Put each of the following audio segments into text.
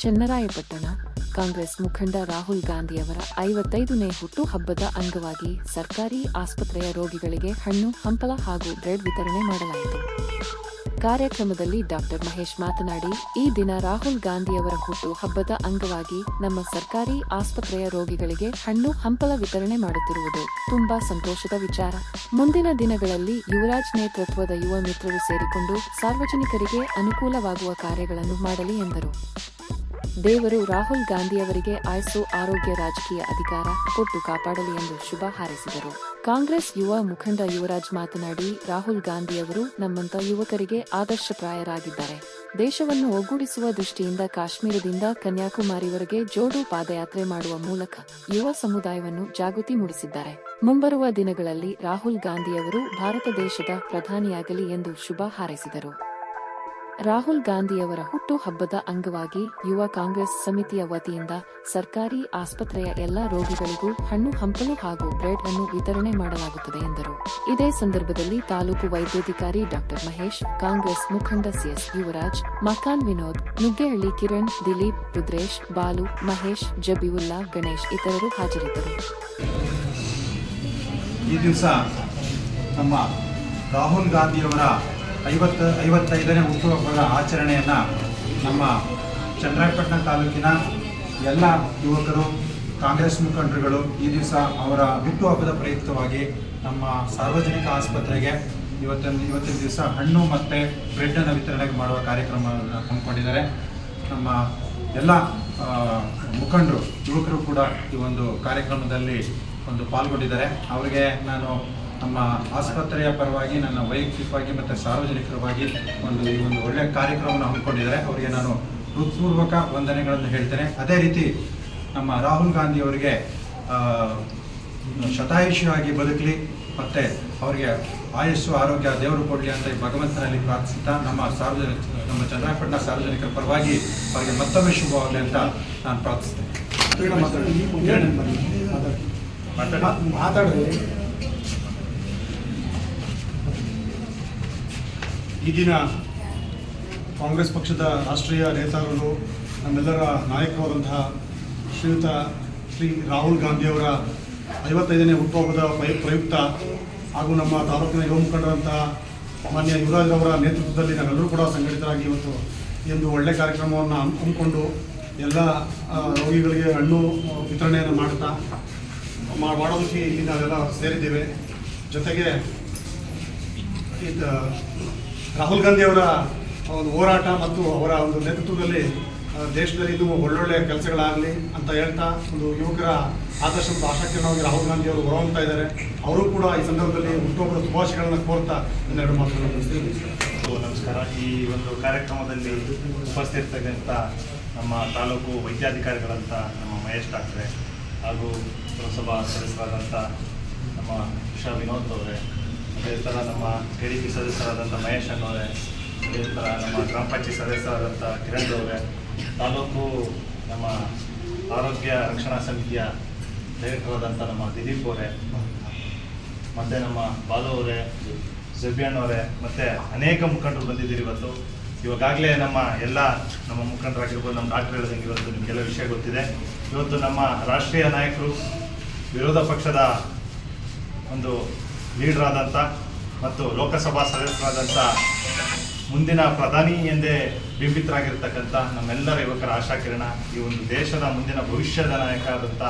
ಚೆನ್ನರಾಯಪಟ್ಟಣ, ಕಾಂಗ್ರೆಸ್ ಮುಖಂಡ ರಾಹುಲ್ ಗಾಂಧಿಯವರ ಐವತ್ತೈದನೇ ಹುಟ್ಟುಹಬ್ಬದ ಅಂಗವಾಗಿ ಸರ್ಕಾರಿ ಆಸ್ಪತ್ರೆಯ ರೋಗಿಗಳಿಗೆ ಹಣ್ಣು, ಹಂಪಲ ಹಾಗೂ ಬ್ರೆಡ್ ವಿತರಣೆ ಮಾಡಲಾಯಿತು. ಕಾರ್ಯಕ್ರಮದಲ್ಲಿ ಡಾಕ್ಟರ್ ಮಹೇಶ್ ಮಾತನಾಡಿ, ಈ ದಿನ ರಾಹುಲ್ ಗಾಂಧಿಯವರ ಹುಟ್ಟು ಹಬ್ಬದ ಅಂಗವಾಗಿ ನಮ್ಮ ಸರ್ಕಾರಿ ಆಸ್ಪತ್ರೆಯ ರೋಗಿಗಳಿಗೆ ಹಣ್ಣು, ಹಂಪಲ ವಿತರಣೆ ಮಾಡುತ್ತಿರುವುದು ತುಂಬಾ ಸಂತೋಷದ ವಿಚಾರ. ಮುಂದಿನ ದಿನಗಳಲ್ಲಿ ಯುವರಾಜ್ ನೇತೃತ್ವದ ಯುವ ಮಿತ್ರರು ಸೇರಿಕೊಂಡು ಸಾರ್ವಜನಿಕರಿಗೆ ಅನುಕೂಲವಾಗುವ ಕಾರ್ಯಗಳನ್ನು ಮಾಡಲಿ ಎಂದರು. ದೇವರು ರಾಹುಲ್ ಗಾಂಧಿಯವರಿಗೆ ಆಯಸ್ಸು ಆರೋಗ್ಯ ರಾಜಕೀಯ ಅಧಿಕಾರ ಕೊಟ್ಟು ಕಾಪಾಡಲಿ ಎಂದು ಶುಭ ಹಾರೈಸಿದರು. ಕಾಂಗ್ರೆಸ್ ಯುವ ಮುಖಂಡ ಯುವರಾಜ್ ಮಾತನಾಡಿ, ರಾಹುಲ್ ಗಾಂಧಿಯವರು ನಮ್ಮಂತ ಯುವಕರಿಗೆ ಆದರ್ಶಪ್ರಾಯರಾಗಿದ್ದಾರೆ ದೇಶವನ್ನು ಒಗ್ಗೂಡಿಸುವ ದೃಷ್ಟಿಯಿಂದ ಕಾಶ್ಮೀರದಿಂದ ಕನ್ಯಾಕುಮಾರಿವರೆಗೆ ಜೋಡು ಪಾದಯಾತ್ರೆ ಮಾಡುವ ಮೂಲಕ ಯುವ ಸಮುದಾಯವನ್ನು ಜಾಗೃತಿ ಮೂಡಿಸಿದ್ದಾರೆ. ಮುಂಬರುವ ದಿನಗಳಲ್ಲಿ ರಾಹುಲ್ ಗಾಂಧಿಯವರು ಭಾರತ ದೇಶದ ಪ್ರಧಾನಿಯಾಗಲಿ ಎಂದು ಶುಭ ಹಾರೈಸಿದರು. ರಾಹುಲ್ ಗಾಂಧಿಯವರ ಹುಟ್ಟು ಹಬ್ಬದ ಅಂಗವಾಗಿ ಯುವ ಕಾಂಗ್ರೆಸ್ ಸಮಿತಿಯ ವತಿಯಿಂದ ಸರ್ಕಾರಿ ಆಸ್ಪತ್ರೆಯ ಎಲ್ಲಾ ರೋಗಿಗಳಿಗೂ ಹಣ್ಣು, ಹಂಪಲು ಹಾಗೂ ಬ್ರೆಡ್ ಅನ್ನು ವಿತರಣೆ ಮಾಡಲಾಗುತ್ತದೆ ಎಂದರು. ಇದೇ ಸಂದರ್ಭದಲ್ಲಿ ತಾಲೂಕು ವೈದ್ಯಾಧಿಕಾರಿ ಡಾಕ್ಟರ್ ಮಹೇಶ್, ಕಾಂಗ್ರೆಸ್ ಮುಖಂಡ ಸಿಎಸ್ ಯುವರಾಜ್, ಮಕಾನ್ ವಿನೋದ್, ನುಗ್ಗೇಹಳ್ಳಿ ಕಿರಣ್, ದಿಲೀಪ್, ರುದ್ರೇಶ್, ಬಾಲು, ಮಹೇಶ್, ಜಬಿವುಲ್ಲಾ, ಗಣೇಶ್ ಇತರರು ಹಾಜರಿದ್ದರು. ಈ ದಿವಸ ನಮ್ಮ ರಾಹುಲ್ ಗಾಂಧಿಯವರ ಐವತ್ತು, ಐವತ್ತೈದನೇ ಹುಟ್ಟುಹಬ್ಬದ ಆಚರಣೆಯನ್ನು ನಮ್ಮ ಚನ್ನರಾಯಪಟ್ಟಣ ತಾಲೂಕಿನ ಎಲ್ಲ ಯುವಕರು, ಕಾಂಗ್ರೆಸ್ ಮುಖಂಡರುಗಳು ಈ ದಿವಸ ಅವರ ಹುಟ್ಟುಹಬ್ಬದ ಪ್ರಯುಕ್ತವಾಗಿ ನಮ್ಮ ಸಾರ್ವಜನಿಕ ಆಸ್ಪತ್ರೆಗೆ ಇವತ್ತಿನ ಇವತ್ತಿನ ದಿವಸ ಹಣ್ಣು ಮತ್ತು ಬ್ರೆಡ್ಡನ್ನು ವಿತರಣೆ ಮಾಡುವ ಕಾರ್ಯಕ್ರಮವನ್ನು ಹಮ್ಮಿಕೊಂಡಿದ್ದಾರೆ. ನಮ್ಮ ಎಲ್ಲ ಮುಖಂಡರು, ಯುವಕರು ಕೂಡ ಈ ಒಂದು ಕಾರ್ಯಕ್ರಮದಲ್ಲಿ ಒಂದು ಪಾಲ್ಗೊಂಡಿದ್ದಾರೆ. ಅವರಿಗೆ ನಾನು ನಮ್ಮ ಆಸ್ಪತ್ರೆಯ ಪರವಾಗಿ ನನ್ನ ವೈಯಕ್ತಿಕವಾಗಿ ಮತ್ತು ಸಾರ್ವಜನಿಕರವಾಗಿ ಒಂದು ಈ ಒಂದು ಒಳ್ಳೆಯ ಕಾರ್ಯಕ್ರಮವನ್ನು ಹಮ್ಮಿಕೊಂಡಿದ್ದಾರೆ. ಅವರಿಗೆ ನಾನು ಹೃತ್ಪೂರ್ವಕ ವಂದನೆಗಳನ್ನು ಹೇಳ್ತೇನೆ. ಅದೇ ರೀತಿ ನಮ್ಮ ರಾಹುಲ್ ಗಾಂಧಿ ಅವರಿಗೆ ಶತಾಯುಷಿಯಾಗಿ ಬದುಕಲಿ ಮತ್ತು ಅವರಿಗೆ ಆಯಸ್ಸು ಆರೋಗ್ಯ ದೇವರು ಕೊಡಲಿ ಅಂತ ಈ ಭಗವಂತನಲ್ಲಿ ಪ್ರಾರ್ಥಿಸುತ್ತಾ ನಮ್ಮ ಸಾರ್ವಜನಿಕ ನಮ್ಮ ಚಂದ್ರಾಪಟ್ಟಣ ಸಾರ್ವಜನಿಕರ ಪರವಾಗಿ ಅವರಿಗೆ ಮತ್ತೊಮ್ಮೆ ಶುಭವಾಗಲಿ ಅಂತ ನಾನು ಪ್ರಾರ್ಥಿಸ್ತೇನೆ ಮಾತಾಡಿದ್ರೆ ಈ ಕಾಂಗ್ರೆಸ್ ಪಕ್ಷದ ರಾಷ್ಟ್ರೀಯ ನೇತಾರರು ನಮ್ಮೆಲ್ಲರ ನಾಯಕರಾದಂತಹ ಶ್ರೀಯುತ ಶ್ರೀ ರಾಹುಲ್ ಗಾಂಧಿಯವರ ಐವತ್ತೈದನೇ ಹುಟ್ಟುಹಬ್ಬದ ಪ್ರಯು- ಪ್ರಯುಕ್ತ ಹಾಗೂ ನಮ್ಮ ತಾಲೂಕಿನ ಯುವ ಮುಖಂಡರಂತಹ ಮಾನ್ಯ ಯುವರಾಜ್ರವರ ನೇತೃತ್ವದಲ್ಲಿ ನಾವೆಲ್ಲರೂ ಕೂಡ ಸಂಘಟಿತರಾಗಿ ಇವತ್ತು ಈ ಒಂದು ಒಳ್ಳೆಯ ಕಾರ್ಯಕ್ರಮವನ್ನು ಹಮ್- ಹಮ್ಮಿಕೊಂಡು ಎಲ್ಲ ರೋಗಿಗಳಿಗೆ ಹಣ್ಣು ವಿತರಣೆಯನ್ನು ಮಾಡ್ತಾ ಮಾಡೋದಕ್ಕೆ ಇಲ್ಲಿ ನಾವೆಲ್ಲ ಸೇರಿದ್ದೇವೆ. ಜೊತೆಗೆ ರಾಹುಲ್ ಗಾಂಧಿ ಅವರ ಒಂದು ಹೋರಾಟ ಮತ್ತು ಅವರ ಒಂದು ನೇತೃತ್ವದಲ್ಲಿ ದೇಶದಲ್ಲಿ ಇದು ಒಳ್ಳೊಳ್ಳೆ ಕೆಲಸಗಳಾಗಲಿ ಅಂತ ಹೇಳ್ತಾ ಒಂದು ಯುವಕರ ಆದರ್ಶ ಮತ್ತು ಆಶಾಕಿರಣವಾಗಿ ರಾಹುಲ್ ಗಾಂಧಿ ಅವರು ಹೊರಹೊಮ್ತಾ ಇದ್ದಾರೆ. ಅವರು ಕೂಡ ಈ ಸಂದರ್ಭದಲ್ಲಿ ಹುಟ್ಟುಹಬ್ಬದ ಶುಭಾಶಯಗಳನ್ನು ಕೋರ್ತಾ ಇನ್ನೆರಡು ಮಾತುಗಳನ್ನು ಮುಗಿಸ್ತೀನಿ. ನಮಸ್ಕಾರ. ಈ ಒಂದು ಕಾರ್ಯಕ್ರಮದಲ್ಲಿ ಉಪಸ್ಥಿತಿರ್ತಕ್ಕಂಥ ನಮ್ಮ ತಾಲೂಕು ವೈದ್ಯಾಧಿಕಾರಿಗಳಂತ ನಮ್ಮ ಮಹೇಶ್ ಡಾಕ್ಟ್ರೆ ಹಾಗೂ ಪುರಸಭಾ ಸದಸ್ಯರಾದಂಥ ನಮ್ಮ ಉಷಾ ವಿನೋದ್ ಅವರೇ ಅದೇ ಥರ ನಮ್ಮ ಕೆ ಡಿ ಪಿ ಸದಸ್ಯರಾದಂಥ ಮಹೇಶ್ ಅನ್ನೋರೆ, ಅದೇ ಥರ ನಮ್ಮ ಗ್ರಾಮ ಪಂಚಾಯತ್ ಸದಸ್ಯರಾದಂಥ ಕಿರಣ್ ಅವರೇ, ತಾಲೂಕು ನಮ್ಮ ಆರೋಗ್ಯ ರಕ್ಷಣಾ ಸಮಿತಿಯ ಡೈರೆಕ್ಟರ್ ಆದಂಥ ನಮ್ಮ ದಿಲೀಪ್ ಅವರೇ, ಮತ್ತು ನಮ್ಮ ಬಾಲು ಅವರೇ ಅವರೇ, ಮತ್ತು ಅನೇಕ ಮುಖಂಡರು ಬಂದಿದ್ದೀರಿ ಇವತ್ತು. ಇವಾಗಲೇ ನಮ್ಮ ಎಲ್ಲ ನಮ್ಮ ಮುಖಂಡರಾಗಿರ್ಬೋದು, ನಮ್ಮ ಡಾಕ್ಟರ್ ಹೇಳಿದಂಗೆ ಇವತ್ತು ನಿಮಗೆಲ್ಲ ವಿಷಯ ಗೊತ್ತಿದೆ. ಇವತ್ತು ನಮ್ಮ ರಾಷ್ಟ್ರೀಯ ನಾಯಕರು ವಿರೋಧ ಪಕ್ಷದ ಒಂದು ಲೀಡರ್ ಆದಂಥ ಮತ್ತು ಲೋಕಸಭಾ ಸದಸ್ಯರಾದಂಥ ಮುಂದಿನ ಪ್ರಧಾನಿ ಎಂದೇ ಬಿಂಬಿತರಾಗಿರ್ತಕ್ಕಂಥ ನಮ್ಮೆಲ್ಲರ ಯುವಕರ ಆಶಾಕಿರಣ, ಈ ಒಂದು ದೇಶದ ಮುಂದಿನ ಭವಿಷ್ಯದ ನಾಯಕ ಆದಂಥ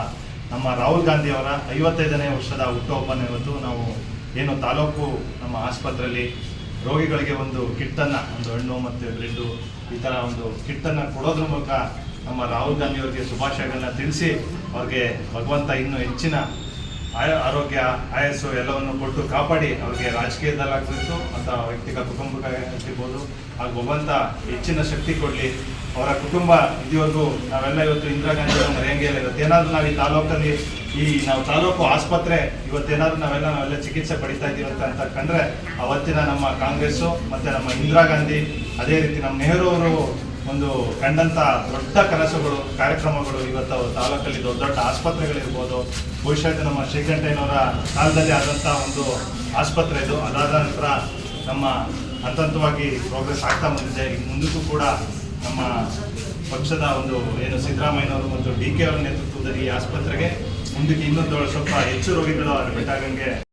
ನಮ್ಮ ರಾಹುಲ್ ಗಾಂಧಿ ಅವರ ಐವತ್ತೈದನೇ ವರ್ಷದ ಹುಟ್ಟುಹಬ್ಬನ ಇವತ್ತು ನಾವು ಏನು ತಾಲೂಕು ನಮ್ಮ ಆಸ್ಪತ್ರೆಯಲ್ಲಿ ರೋಗಿಗಳಿಗೆ ಒಂದು ಕಿಟ್ಟನ್ನು, ಒಂದು ಹಣ್ಣು ಮತ್ತು ಬ್ರೆಡ್ಡು ಈ ಥರ ಒಂದು ಕಿಟ್ಟನ್ನು ಕೊಡೋದ್ರ ಮೂಲಕ ನಮ್ಮ ರಾಹುಲ್ ಗಾಂಧಿ ಅವರಿಗೆ ಶುಭಾಶಯಗಳನ್ನ ತಿಳಿಸಿ ಅವ್ರಿಗೆ ಭಗವಂತ ಇನ್ನೂ ಹೆಚ್ಚಿನ ಆರೋಗ್ಯ, ಆಯಸ್ಸು ಎಲ್ಲವನ್ನು ಕೊಟ್ಟು ಕಾಪಾಡಿ ಅವ್ರಿಗೆ ರಾಜಕೀಯದಲ್ಲಾಗಬೇಕು ಅಥವಾ ವ್ಯಕ್ತಿಗತ ಕುಟುಂಬಕ್ಕಾಗಿರ್ಬೋದು ಹಾಗೂ ಭಗವಂತ ಹೆಚ್ಚಿನ ಶಕ್ತಿ ಕೊಡಲಿ. ಅವರ ಕುಟುಂಬ ಇದುವರೆಗೂ ನಾವೆಲ್ಲ ಇವತ್ತು ಇಂದಿರಾ ಗಾಂಧಿ ಅವರ ಮರೆಯಂಗೆ ಇಲ್ಲ ಇವತ್ತು ಏನಾದರೂ ನಾವು ಈ ತಾಲೂಕಲ್ಲಿ ಈ ನಾವು ತಾಲೂಕು ಆಸ್ಪತ್ರೆ, ಇವತ್ತೇನಾದರೂ ನಾವೆಲ್ಲ ನಾವೆಲ್ಲ ಚಿಕಿತ್ಸೆ ಪಡಿತಾ ಇದ್ದೀವಿ ಅಂತ ಕಂಡ್ರೆ ಅವತ್ತಿನ ನಮ್ಮ ಕಾಂಗ್ರೆಸ್ಸು ಮತ್ತು ನಮ್ಮ ಇಂದಿರಾ ಗಾಂಧಿ, ಅದೇ ರೀತಿ ನಮ್ಮ ನೆಹರು ಅವರು ಒಂದು ಕಂಡಂತ ದೊಡ್ಡ ಕನಸುಗಳು, ಕಾರ್ಯಕ್ರಮಗಳು ಇವತ್ತು ಅವ್ರ ತಾಲೂಕಲ್ಲಿ ದೊಡ್ಡ ದೊಡ್ಡ ಆಸ್ಪತ್ರೆಗಳಿರ್ಬೋದು. ಬಹುಶಃ ನಮ್ಮ ಶ್ರೀಕಂಠಯ್ಯನವರ ಕಾಲದಲ್ಲಿ ಆದಂಥ ಒಂದು ಆಸ್ಪತ್ರೆ ಇದು. ಅದಾದ ನಂತರ ನಮ್ಮ ಹಂತ ಹಂತವಾಗಿ ಪ್ರೋಗ್ರೆಸ್ ಆಗ್ತಾ ಬಂದಿದೆ. ಮುಂದಕ್ಕೂ ಕೂಡ ನಮ್ಮ ಪಕ್ಷದ ಒಂದು ಏನು ಸಿದ್ದರಾಮಯ್ಯನವರು ಮತ್ತು ಡಿ ಕೆ ಅವರ ನೇತೃತ್ವದಲ್ಲಿ ಈ ಆಸ್ಪತ್ರೆಗೆ ಮುಂದಕ್ಕೆ ಇನ್ನೊಂದು ಸ್ವಲ್ಪ ಹೆಚ್ಚು ರೋಗಿಗಳು ಅಡ್ಮಿಟ್ ಆಗಂಗೆ